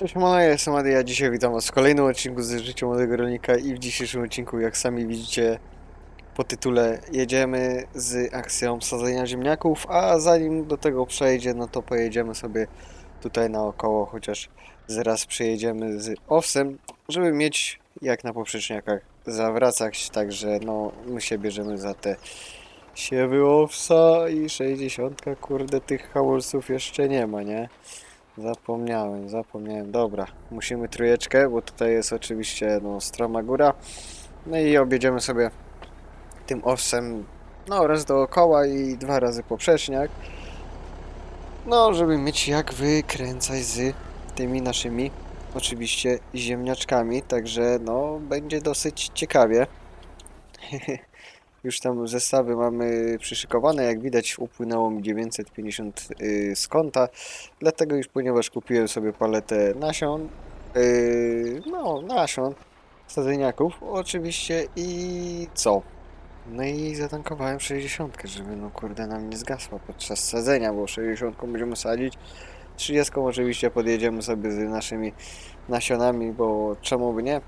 Cześć, moja jestem Ady, ja dzisiaj witam was w kolejnym odcinku z Życia Młodego Rolnika i w dzisiejszym odcinku, jak sami widzicie po tytule, jedziemy z akcją sadzenia ziemniaków, a zanim do tego przejdzie, no to pojedziemy sobie tutaj naokoło, chociaż zaraz przejedziemy z owsem, żeby mieć jak na poprzeczniakach zawracać, także no my się bierzemy za te siewy owsa i 60, kurde tych hamulców jeszcze nie ma, nie? Zapomniałem, zapomniałem. Dobra, musimy trójeczkę, bo tutaj jest oczywiście no, stroma góra. No i objedziemy sobie tym owsem no raz dookoła i dwa razy poprzeczniak. No, żeby mieć jak wykręcać z tymi naszymi oczywiście ziemniaczkami, także no będzie dosyć ciekawie. Już tam zestawy mamy przyszykowane, jak widać upłynęło mi 950 y, z konta. Dlatego już, ponieważ kupiłem sobie paletę nasion, yy, no nasion sadzeniaków oczywiście i co? No i zatankowałem 60, żeby no kurde nam nie zgasła podczas sadzenia, bo 60 będziemy sadzić. 30 oczywiście podjedziemy sobie z naszymi nasionami, bo czemu by nie?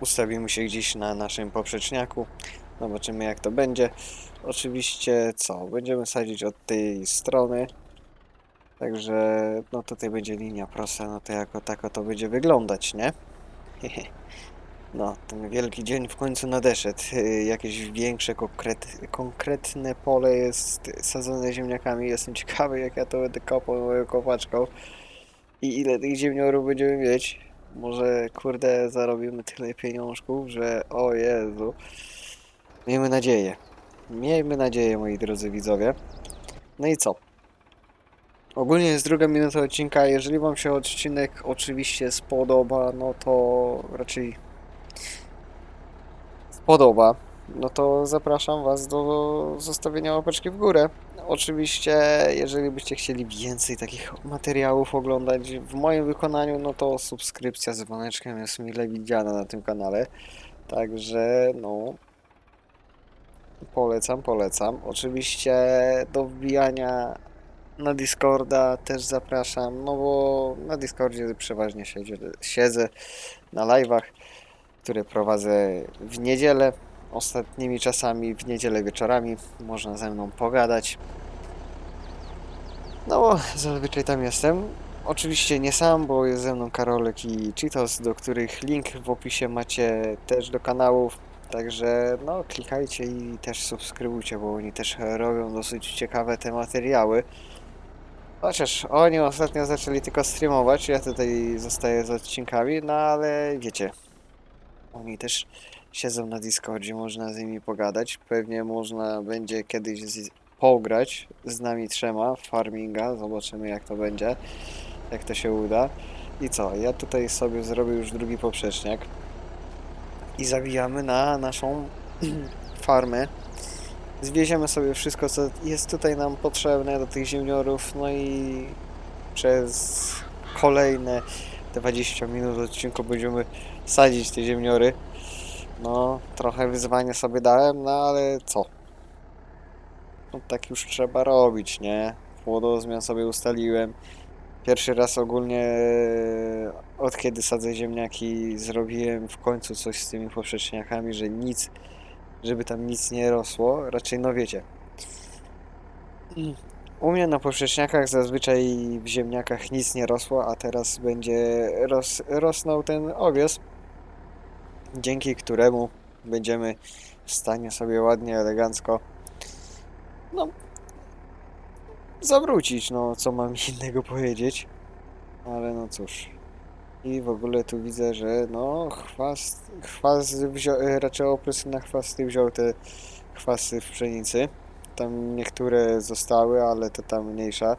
Ustawimy się gdzieś na naszym poprzeczniaku. Zobaczymy jak to będzie. Oczywiście co? Będziemy sadzić od tej strony. Także no tutaj będzie linia prosta, no to jako tako to będzie wyglądać, nie? No, ten wielki dzień w końcu nadeszedł. Jakieś większe, konkret, konkretne pole jest sadzone ziemniakami. Jestem ciekawy, jak ja to będę kopał moją kopaczką. I ile tych ziemniorów będziemy mieć. Może, kurde, zarobimy tyle pieniążków, że o Jezu. Miejmy nadzieję. Miejmy nadzieję, moi drodzy widzowie. No i co? Ogólnie jest druga minuta odcinka. Jeżeli Wam się odcinek oczywiście spodoba, no to raczej spodoba, no to zapraszam Was do zostawienia łapeczki w górę. Oczywiście, jeżeli byście chcieli więcej takich materiałów oglądać w moim wykonaniu, no to subskrypcja z dzwoneczkiem jest mile widziana na tym kanale. Także, no, polecam, polecam. Oczywiście do wbijania na Discorda też zapraszam, no bo na Discordzie przeważnie siedzę, siedzę na live'ach, które prowadzę w niedzielę. Ostatnimi czasami w niedzielę wieczorami można ze mną pogadać. No bo zazwyczaj tam jestem. Oczywiście nie sam, bo jest ze mną Karolek i Cheetos, do których link w opisie macie też do kanałów. Także no klikajcie i też subskrybujcie, bo oni też robią dosyć ciekawe te materiały. Chociaż oni ostatnio zaczęli tylko streamować, ja tutaj zostaję z odcinkami, no ale wiecie, oni też siedzą na Discordzie, można z nimi pogadać. Pewnie można będzie kiedyś z, pograć z nami trzema farminga, zobaczymy jak to będzie, jak to się uda. I co, ja tutaj sobie zrobię już drugi poprzeczniak i zawijamy na naszą farmę. Zwieziemy sobie wszystko, co jest tutaj nam potrzebne do tych ziemniorów, no i przez kolejne 20 minut odcinku będziemy sadzić te ziemniory. No, trochę wyzwanie sobie dałem, no ale co? No tak już trzeba robić, nie? Płodozmian sobie ustaliłem. Pierwszy raz ogólnie e, od kiedy sadzę ziemniaki zrobiłem w końcu coś z tymi poprzeczniakami, że nic, żeby tam nic nie rosło. Raczej no wiecie. U mnie na poprzeczniakach zazwyczaj w ziemniakach nic nie rosło, a teraz będzie ros, rosnął ten owies, dzięki któremu będziemy w stanie sobie ładnie, elegancko no zawrócić, no co mam innego powiedzieć, ale no cóż. I w ogóle tu widzę, że no chwast, chwast wziął, raczej oprys na chwasty wziął te chwasty w pszenicy. Tam niektóre zostały, ale to tam mniejsza.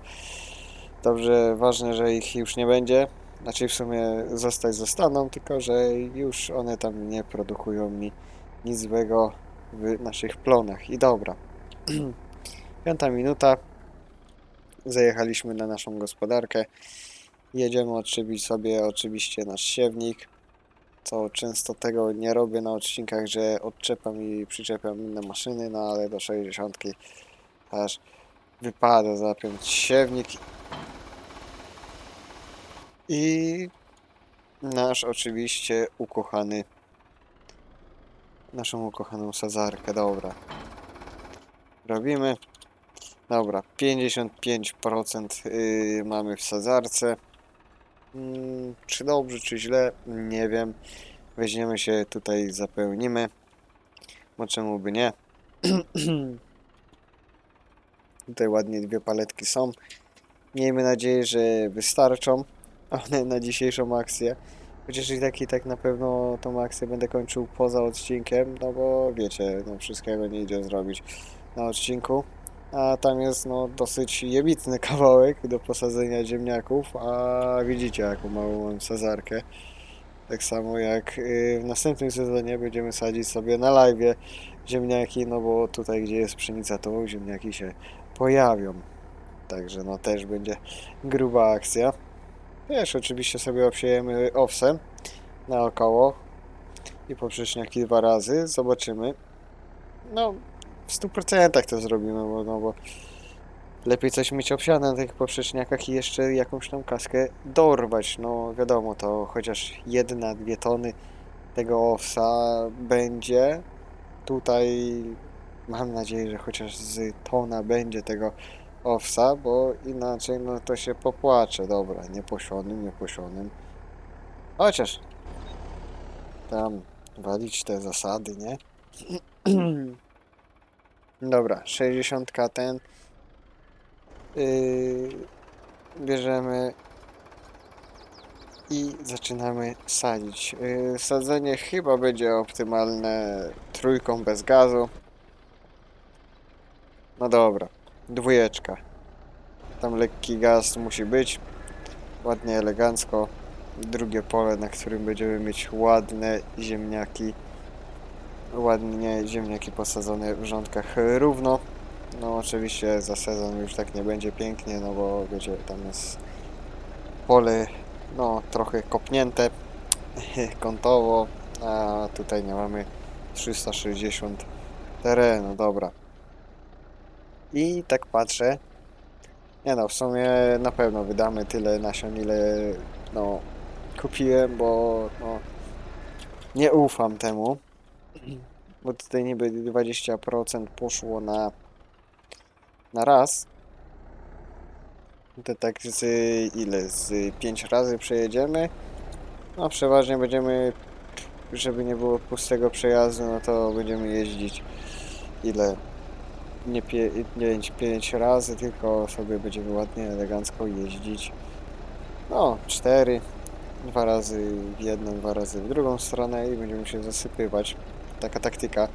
Dobrze, ważne, że ich już nie będzie. Znaczy w sumie zostać zostaną, tylko że już one tam nie produkują mi nic złego w naszych plonach. I dobra. Piąta minuta. Zajechaliśmy na naszą gospodarkę. Jedziemy odszybić sobie oczywiście nasz siewnik. Co często tego nie robię na odcinkach, że odczepam i przyczepiam inne maszyny, no ale do 60 aż wypada zapiąć siewnik I nasz oczywiście ukochany, naszą ukochaną sadzarkę, dobra. Robimy. Dobra, 55% yy, mamy w sadzarce. Mm, czy dobrze, czy źle? Nie wiem. Weźmiemy się tutaj, zapełnimy. Bo czemu by nie? tutaj ładnie dwie paletki są. Miejmy nadzieję, że wystarczą one na dzisiejszą akcję. Chociaż i tak i tak na pewno tą akcję będę kończył poza odcinkiem, no bo wiecie, no wszystkiego nie idzie zrobić na odcinku. A tam jest no dosyć jebitny kawałek do posadzenia ziemniaków, a widzicie jaką małą mam sadzarkę. Tak samo jak y, w następnym sezonie będziemy sadzić sobie na live ziemniaki, no bo tutaj gdzie jest pszenica to ziemniaki się pojawią. Także no też będzie gruba akcja. Też oczywiście sobie obsiejemy owsem naokoło i poprzeczniaki dwa razy. Zobaczymy. No, w 100% to zrobimy, bo, no bo lepiej coś mieć obsiane na tych poprzeczniakach i jeszcze jakąś tam kaskę dorwać. No wiadomo, to chociaż jedna, dwie tony tego owsa będzie. Tutaj mam nadzieję, że chociaż z tona będzie tego owsa, bo inaczej no to się popłacze. Dobra, nieposionym, nieposionym. Chociaż tam walić te zasady, nie? Dobra, 60 ten. Yy, bierzemy i zaczynamy sadzić. Yy, sadzenie chyba będzie optymalne trójką bez gazu. No dobra, dwójeczka. Tam lekki gaz musi być. Ładnie, elegancko. Drugie pole, na którym będziemy mieć ładne ziemniaki. Ładnie ziemniaki posadzone w rządkach równo. No oczywiście za sezon już tak nie będzie pięknie, no bo wiecie, tam jest pole no trochę kopnięte kątowo, a tutaj nie mamy 360 terenu, dobra. I tak patrzę, nie no, w sumie na pewno wydamy tyle nasion, ile no kupiłem, bo no nie ufam temu. Bo tutaj niby 20% poszło na na raz. To tak z ile? Z 5 razy przejedziemy. No przeważnie będziemy, żeby nie było pustego przejazdu, no to będziemy jeździć ile? Nie 5, 5 razy, tylko sobie będziemy ładnie, elegancko jeździć. No, 4. Dwa razy w jedną, dwa razy w drugą stronę i będziemy się zasypywać. Taka taktyka.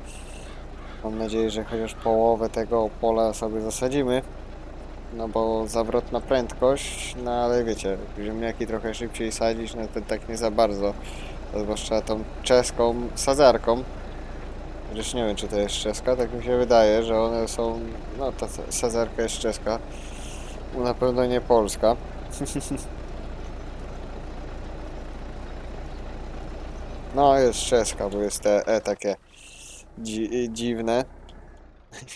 Mam nadzieję, że chociaż połowę tego pola sobie zasadzimy. No bo zawrotna prędkość, no ale wiecie, ziemniaki trochę szybciej sadzić, no to tak nie za bardzo. Zwłaszcza tą czeską sadzarką. Chociaż nie wiem, czy to jest czeska, tak mi się wydaje, że one są, no ta sadzarka jest czeska. Na pewno nie polska. No, jest czeska, bo jest te E takie dzi dziwne.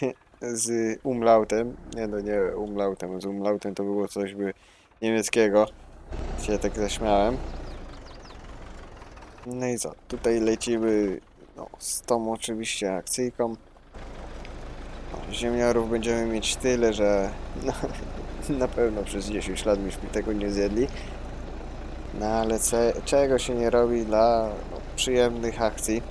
z umlautem. Nie no, nie umlautem. Z umlautem to było coś by niemieckiego. Się tak zaśmiałem. No i co? Tutaj lecimy no, z tą oczywiście akcyjką. No, ziemniarów będziemy mieć tyle, że no, na pewno przez 10 lat myśmy tego nie zjedli. No ale czego się nie robi dla no, przyjemnych akcji.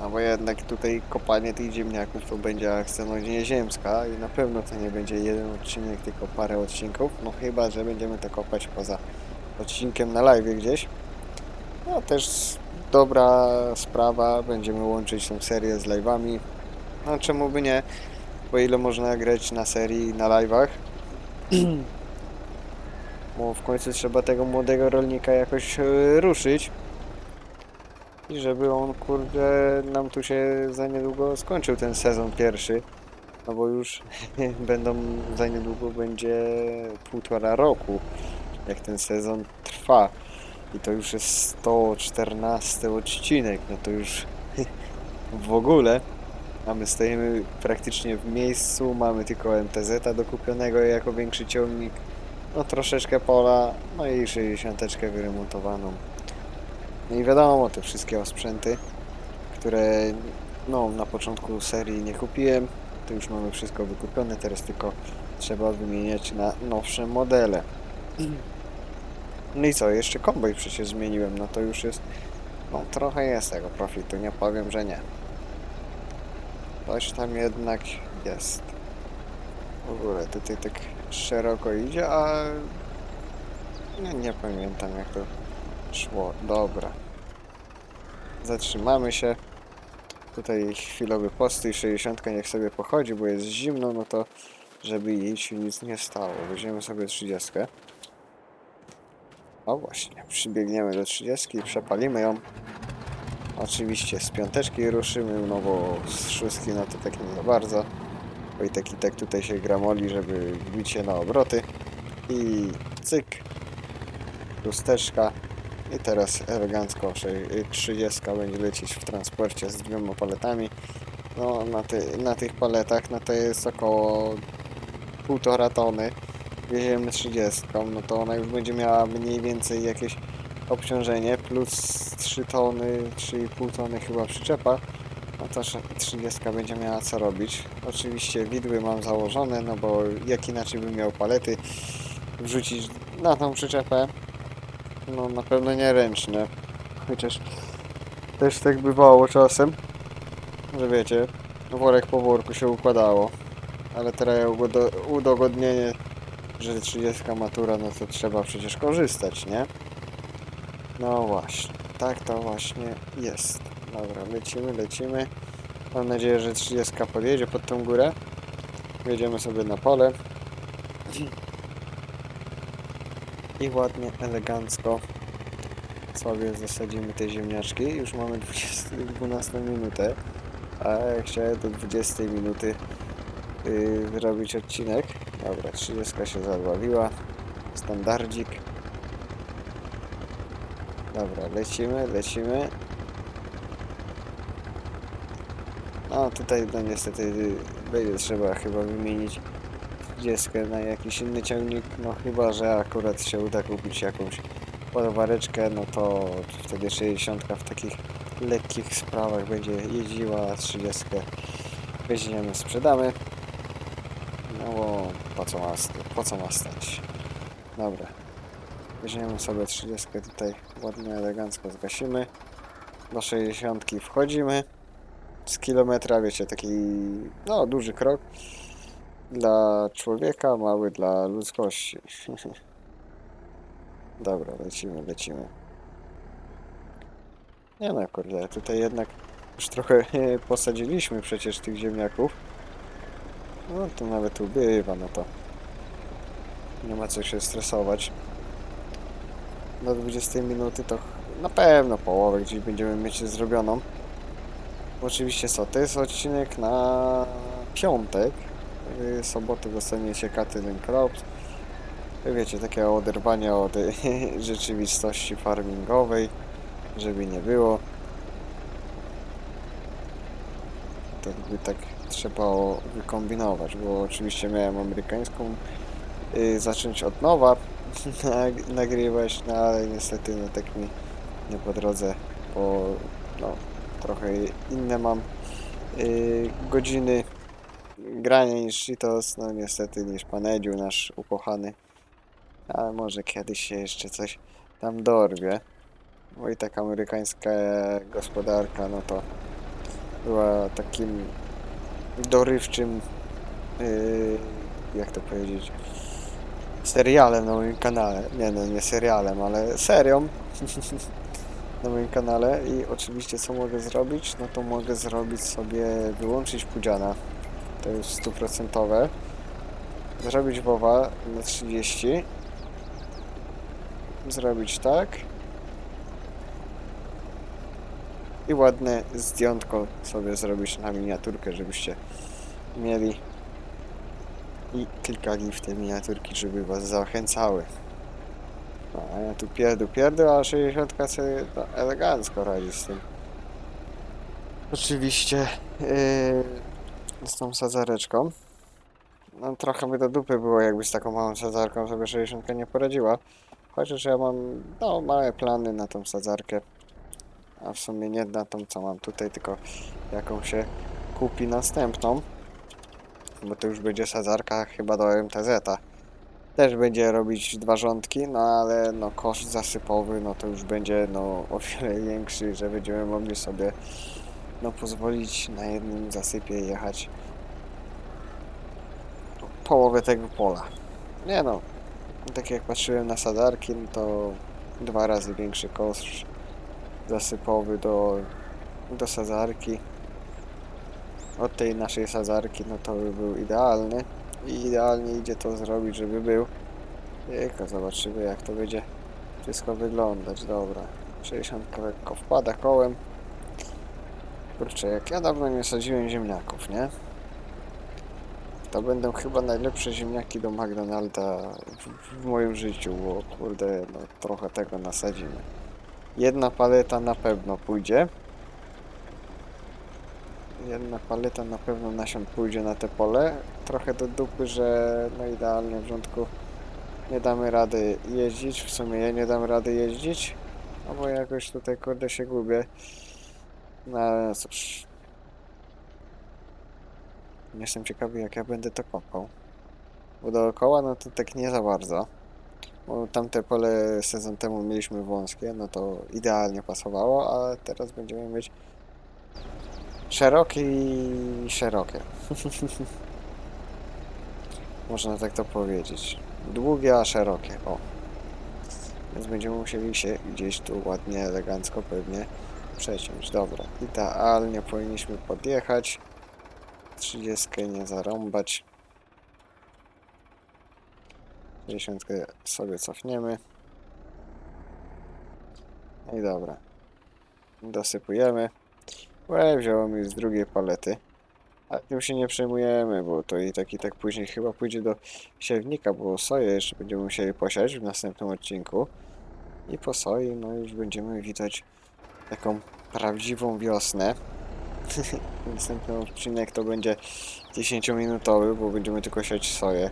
No bo jednak tutaj kopanie tych ziemniaków to będzie akcja no nieziemska i na pewno to nie będzie jeden odcinek, tylko parę odcinków. No chyba, że będziemy to kopać poza odcinkiem na live gdzieś. No też dobra sprawa, będziemy łączyć tą serię z live'ami. No czemu by nie? Bo ile można grać na serii na live'ach? Bo w końcu trzeba tego młodego rolnika jakoś e, ruszyć. I żeby on, kurde, nam tu się za niedługo skończył ten sezon pierwszy. No bo już będą, za niedługo będzie półtora roku, jak ten sezon trwa. I to już jest 114 odcinek, no to już w ogóle. A my stoimy praktycznie w miejscu, mamy tylko MTZ-a dokupionego jako większy ciągnik. no troszeczkę pola, no i 60 wyremontowaną. No i wiadomo, te wszystkie osprzęty, które no, na początku serii nie kupiłem, to już mamy wszystko wykupione, teraz tylko trzeba wymieniać na nowsze modele. No i co, jeszcze komboj przecież zmieniłem, no to już jest, no trochę jest tego profitu, nie powiem, że nie. Coś tam jednak jest. W ogóle tutaj tak szeroko idzie, a nie, nie pamiętam jak to szło. Dobra. Zatrzymamy się. Tutaj chwilowy postój, 60 niech sobie pochodzi, bo jest zimno, no to żeby jej się nic nie stało. Weźmiemy sobie 30. O właśnie, przybiegniemy do 30 i przepalimy ją. Oczywiście z piąteczki ruszymy, no bo z szóstki no to tak nie za bardzo. Bo i tak i tak tutaj się gramoli, żeby wbić się na obroty. I cyk. Chusteczka. I teraz elegancko sze- y, 30 będzie lecieć w transporcie z dwiema paletami. No na, ty, na tych paletach no to jest około półtora tony. Wieziemy 30, no to ona już będzie miała mniej więcej jakieś obciążenie plus 3 tony, 3,5 tony chyba przyczepa. No to sz- 30 będzie miała co robić. Oczywiście widły mam założone, no bo jak inaczej bym miał palety wrzucić na tą przyczepę. No na pewno nie ręczne. Chociaż też tak bywało czasem, że wiecie, worek po worku się układało. Ale teraz udogodnienie, że 30 matura, no to trzeba przecież korzystać, nie? No właśnie, tak to właśnie jest. Dobra, lecimy, lecimy. Mam nadzieję, że 30 podjedzie pod tą górę. Wjedziemy sobie na pole. I ładnie, elegancko sobie zasadzimy te ziemniaczki. Już mamy 20, 12 minutę, a ja chciałem do 20 minuty yy, odcinek. Dobra, 30 się zadławiła. Standardzik. Dobra, lecimy, lecimy. No tutaj no niestety będzie trzeba chyba wymienić 30 na jakiś inny ciągnik, no chyba, że akurat się uda kupić jakąś ładowareczkę, no to wtedy 60 w takich lekkich sprawach będzie jeździła, a 30 weźmiemy, sprzedamy. No bo po co ma, po co ma stać? Dobra. Weźmiemy sobie 30 tutaj ładnie, elegancko zgasimy. Do 60 wchodzimy. Z kilometra, wiecie, taki no duży krok dla człowieka, mały dla ludzkości. Dobra, lecimy, lecimy. Nie no, kurde, tutaj jednak już trochę posadziliśmy przecież tych ziemniaków. No to nawet ubywa, no to nie ma co się stresować. Do 20 minuty to na pewno połowę gdzieś będziemy mieć zrobioną. Oczywiście co, to jest odcinek na piątek. W sobotę dostaniecie Catherine Crops. Wiecie, takie oderwanie od rzeczywistości farmingowej, żeby nie było. To jakby tak trzeba wykombinować, bo oczywiście miałem amerykańską y, zacząć od nowa nag- nagrywać, no ale niestety no tak mi nie po drodze, bo no trochę inne mam y, godziny grania niż Cheetos, no niestety niż Panedziu nasz ukochany. Ale może kiedyś się jeszcze coś tam dorwie. Bo i tak amerykańska gospodarka, no to była takim dorywczym, yy, jak to powiedzieć, serialem na moim kanale. Nie no, nie serialem, ale serią na moim kanale. I oczywiście co mogę zrobić? No to mogę zrobić sobie, wyłączyć Pudziana. Stuprocentowe. Zrobić WoWa na 30 zrobić tak. I ładne zdjątko sobie zrobić na miniaturkę, żebyście mieli i klikali w te miniaturki, żeby was zachęcały. No, a ja tu pierdu pierdu, a 60 sobie elegancko radzi z tym. Oczywiście yy, z tą sadzareczką. No trochę by do dupy było, jakby z taką małą sadzarką sobie 60 nie poradziła. Chociaż ja mam, no, małe plany na tą sadzarkę. A w sumie nie na tą, co mam tutaj, tylko jaką się kupi następną. Bo to już będzie sadzarka chyba do MTZ-a. Też będzie robić dwa rządki, no ale no koszt zasypowy, no to już będzie no o wiele większy, że będziemy mogli sobie no pozwolić na jednym zasypie jechać połowę tego pola. Nie no, tak jak patrzyłem na sadarki, no to dwa razy większy koszt zasypowy do, do sadzarki. Od tej naszej sadzarki, no to by był idealny. I idealnie idzie to zrobić, żeby był. Jejka, zobaczymy jak to będzie wszystko wyglądać. Dobra, 60 lekko wpada kołem. Kurczę, jak ja dawno nie sadziłem ziemniaków, nie? To będą chyba najlepsze ziemniaki do McDonalda w, w moim życiu, bo kurde, no trochę tego nasadzimy. Jedna paleta na pewno pójdzie. Jedna paleta na pewno nasion pójdzie na te pole. Trochę do dupy, że no idealnie w rządku nie damy rady jeździć. W sumie ja nie dam rady jeździć. No bo jakoś tutaj kurde się gubię. No cóż. Jestem ciekawy jak ja będę to kopał. Bo dookoła no to tak nie za bardzo. Bo tamte pole sezon temu mieliśmy wąskie, no to idealnie pasowało, a teraz będziemy mieć szerokie i szerokie. Można tak to powiedzieć. Długie, a szerokie, o. Więc będziemy musieli się gdzieś tu ładnie, elegancko pewnie przeciąć. Dobra, idealnie powinniśmy podjechać. 30 nie zarąbać. 50 sobie cofniemy. No i dobra. Dosypujemy. Łe, wziąłem już z drugiej palety. A tym się nie przejmujemy, bo to i tak i tak później chyba pójdzie do siewnika, bo soję jeszcze będziemy musieli posiać w następnym odcinku. I po soi, no już będziemy widać taką prawdziwą wiosnę. Następny odcinek to będzie 10-minutowy, bo będziemy tylko siać soję.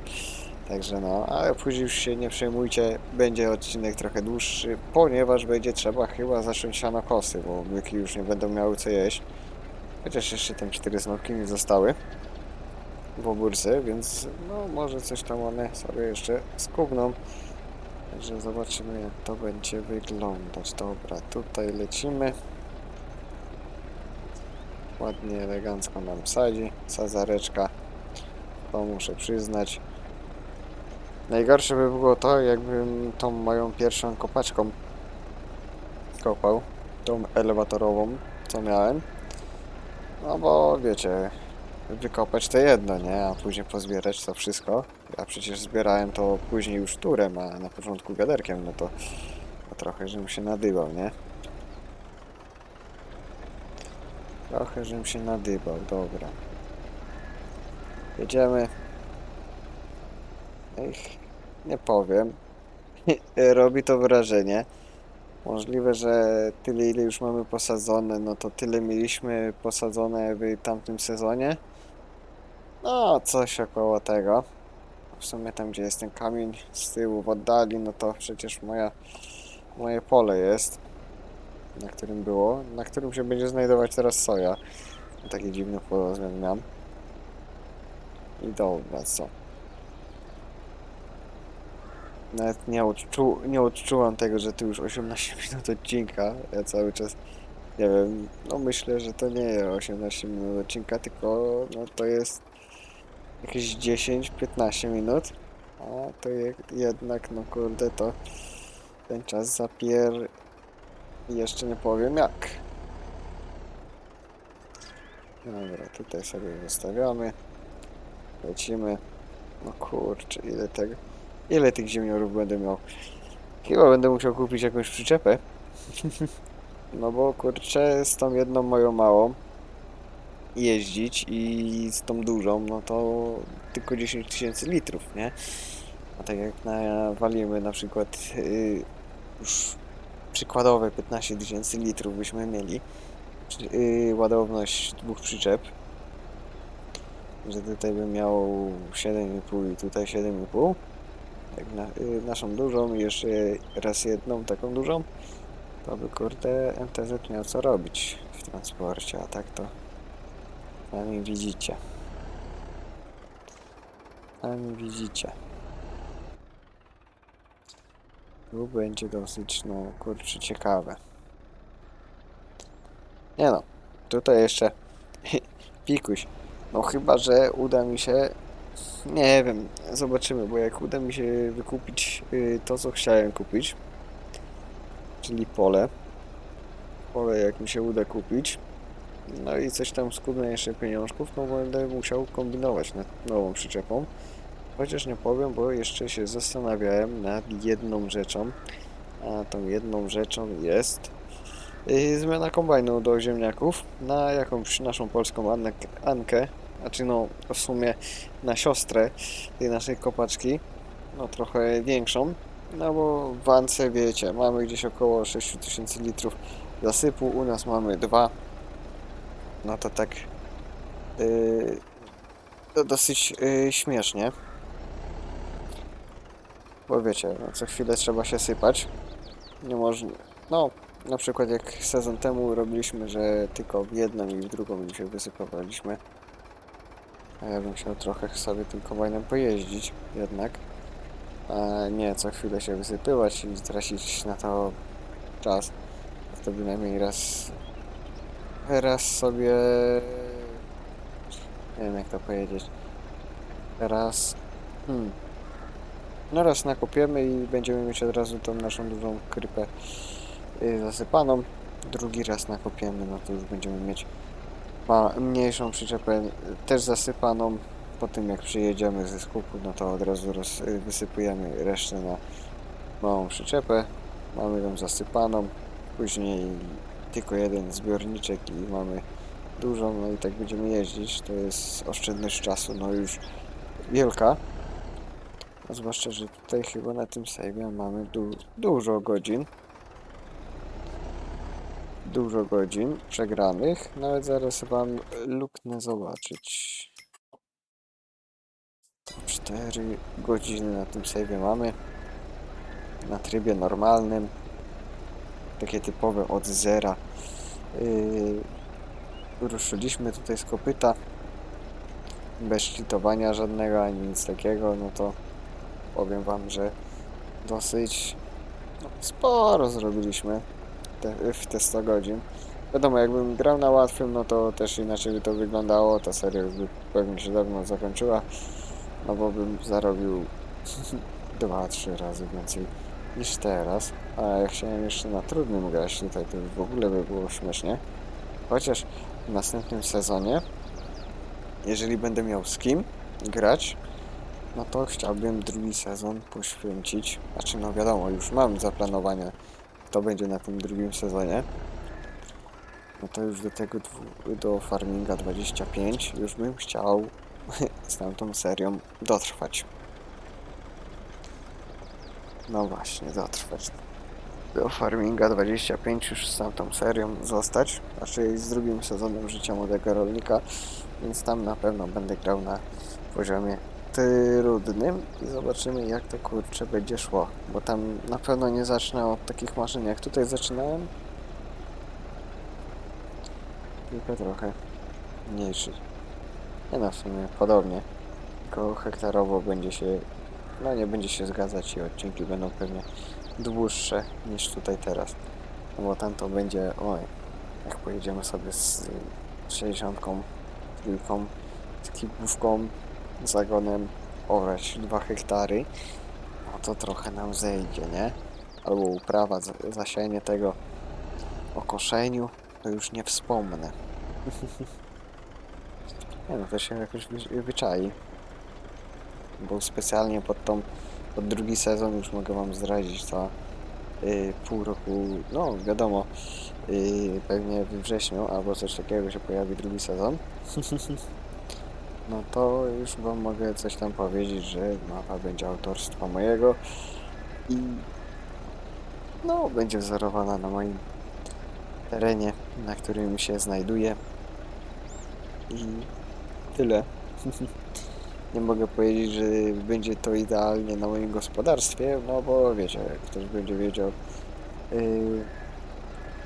Także no, ale później już się nie przejmujcie, będzie odcinek trochę dłuższy, ponieważ będzie trzeba chyba zacząć sianokosy, bo byki już nie będą miały co jeść. Chociaż jeszcze tam cztery snopki mi zostały w obórce, więc no może coś tam one sobie jeszcze skubną. Także zobaczymy jak to będzie wyglądać. Dobra, tutaj lecimy. Ładnie, elegancko nam sadzi, sadzareczka. To muszę przyznać. Najgorsze by było to, jakbym tą moją pierwszą kopaczką kopał, tą elewatorową, co miałem. No bo wiecie, wykopać to jedno, nie? A później pozbierać to wszystko. Ja przecież zbierałem to później już turem, a na początku wiaderkiem, no to, to trochę żebym się nadybał, nie? Trochę żebym się nadybał, dobra. Jedziemy. Ech, nie powiem. Robi to wrażenie. Możliwe, że tyle ile już mamy posadzone, no to tyle mieliśmy posadzone w tamtym sezonie. No, coś około tego. W sumie tam, gdzie jest ten kamień z tyłu w oddali, no to przecież moja, moje pole jest, na którym było, na którym się będzie znajdować teraz soja. Takie dziwne pole zmian. I dobra, co? Nawet nie, odczu nie odczułam tego, że to już 18 minut odcinka. Ja cały czas, nie wiem, no myślę, że to nie jest 18 minut odcinka, tylko no to jest jakieś 10-15 minut. A to je jednak, no kurde, to ten czas zapier... Jeszcze nie powiem jak. Dobra, tutaj sobie zostawiamy. Lecimy. No kurczę, ile tego... Ile tych ziemniorów będę miał? Chyba będę musiał kupić jakąś przyczepę. no bo kurczę, z tą jedną moją małą jeździć i z tą dużą, no to tylko 10 tysięcy litrów, nie? A tak jak nawalimy na przykład yy, już przykładowe 15 tysięcy litrów byśmy mieli, yy, ładowność dwóch przyczep, że tutaj bym miał 7,5 i tutaj 7,5. Jak na, y, naszą dużą i jeszcze raz jedną taką dużą, to by kurde MTZ miał co robić w transporcie, a tak to sami widzicie. Sami widzicie. Tu będzie dosyć, no kurczę, ciekawe. Nie no, tutaj jeszcze pikuś. No chyba, że uda mi się, nie wiem, zobaczymy, bo jak uda mi się wykupić y, to, co chciałem kupić, czyli pole, pole jak mi się uda kupić, no i coś tam skubnę jeszcze pieniążków, no bo będę musiał kombinować nad nową przyczepą. Chociaż nie powiem, bo jeszcze się zastanawiałem nad jedną rzeczą, a tą jedną rzeczą jest yy, zmiana kombajnu do ziemniaków na jakąś naszą polską Ankę, znaczy no w sumie na siostrę tej naszej kopaczki, no trochę większą, no bo w Ance wiecie, mamy gdzieś około 6000 litrów zasypu, u nas mamy dwa, no to tak yy, to dosyć yy, śmiesznie. Bo wiecie, no, co chwilę trzeba się sypać. Nie można. No, na przykład jak sezon temu robiliśmy, że tylko w jedną i w drugą się wysypowaliśmy. A ja bym chciał trochę sobie tym kombajnem pojeździć jednak. A nie co chwilę się wysypywać i tracić na to czas. To bynajmniej raz. Raz sobie. Nie wiem jak to powiedzieć. Raz. Hmm. No raz nakopiemy i będziemy mieć od razu tą naszą dużą krypę y, zasypaną. Drugi raz nakopiemy, no to już będziemy mieć mniejszą przyczepę też zasypaną. Po tym jak przyjedziemy ze skupu, no to od razu roz, wysypujemy resztę na małą przyczepę. Mamy ją zasypaną. Później tylko jeden zbiorniczek i mamy dużą, no i tak będziemy jeździć. To jest oszczędność czasu, no już wielka. A zwłaszcza, że tutaj chyba na tym save'ie mamy du dużo godzin. Dużo godzin przegranych. Nawet zaraz wam luknę zobaczyć. 4 godziny na tym save'ie mamy. Na trybie normalnym. Takie typowe od zera. Yy, ruszyliśmy tutaj z kopyta. Bez cheatowania żadnego ani nic takiego, no to powiem wam, że dosyć no, sporo zrobiliśmy te, w te 100 godzin. Wiadomo, jakbym grał na łatwym, no to też inaczej by to wyglądało. Ta seria już by pewnie się dawno zakończyła, no bo bym zarobił 2-3 razy więcej niż teraz. A jak chciałem jeszcze na trudnym grać tutaj, to w ogóle by było śmiesznie. Chociaż w następnym sezonie, jeżeli będę miał z kim grać, no to chciałbym drugi sezon poświęcić. Znaczy, no wiadomo, już mam zaplanowane, kto będzie na tym drugim sezonie. No to już do tego, do Farminga 25 już bym chciał z tamtą serią dotrwać. No właśnie, dotrwać. Do Farminga 25 już z tamtą serią zostać. Znaczy z drugim sezonem życia młodego rolnika, więc tam na pewno będę grał na poziomie trudnym i zobaczymy jak to kurczę będzie szło, bo tam na pewno nie zacznę od takich maszyn jak tutaj zaczynałem, tylko trochę mniejszy. Nie no, sumie podobnie, tylko hektarowo będzie się, no nie będzie się zgadzać i odcinki będą pewnie dłuższe niż tutaj teraz, no bo tam to będzie, oj, jak pojedziemy sobie z 60 trójką, z kibówką, zagonem orać 2 hektary, no to trochę nam zejdzie, nie? Albo uprawa, za- zasianie tego o koszeniu, to już nie wspomnę. nie no, to się jakoś wy- wyczai. Bo specjalnie pod tą, pod drugi sezon już mogę wam zdradzić to yy, pół roku, no wiadomo, yy, pewnie we wrześniu albo coś takiego się pojawi drugi sezon. No to już wam mogę coś tam powiedzieć, że mapa będzie autorstwa mojego i no będzie wzorowana na moim terenie, na którym się znajduję i tyle. Nie mogę powiedzieć, że będzie to idealnie na moim gospodarstwie, no bo wiecie, ktoś będzie wiedział, yy,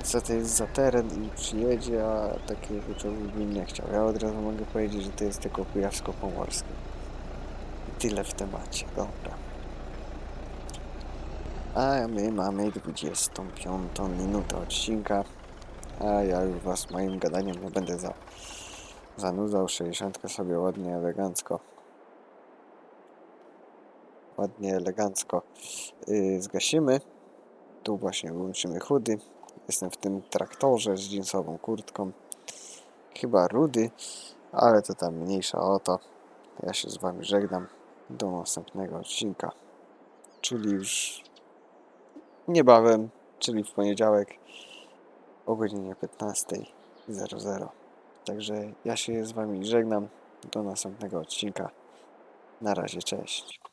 co to jest za teren i przyjedzie, a takie rzeczy bym nie chciał. Ja od razu mogę powiedzieć, że to jest tylko kujawsko-pomorskie. I tyle w temacie, dobra. A my mamy 25 minutę odcinka, a ja już was moim gadaniem nie będę za, zanudzał. 60 sobie ładnie, elegancko. Ładnie, elegancko yy, zgasimy. Tu właśnie wyłączymy chudy. Jestem w tym traktorze z jeansową kurtką. Chyba rudy, ale to tam mniejsza o to. Ja się z wami żegnam. Do następnego odcinka. Czyli już niebawem, czyli w poniedziałek o godzinie 15.00. Także ja się z wami żegnam. Do następnego odcinka. Na razie, cześć.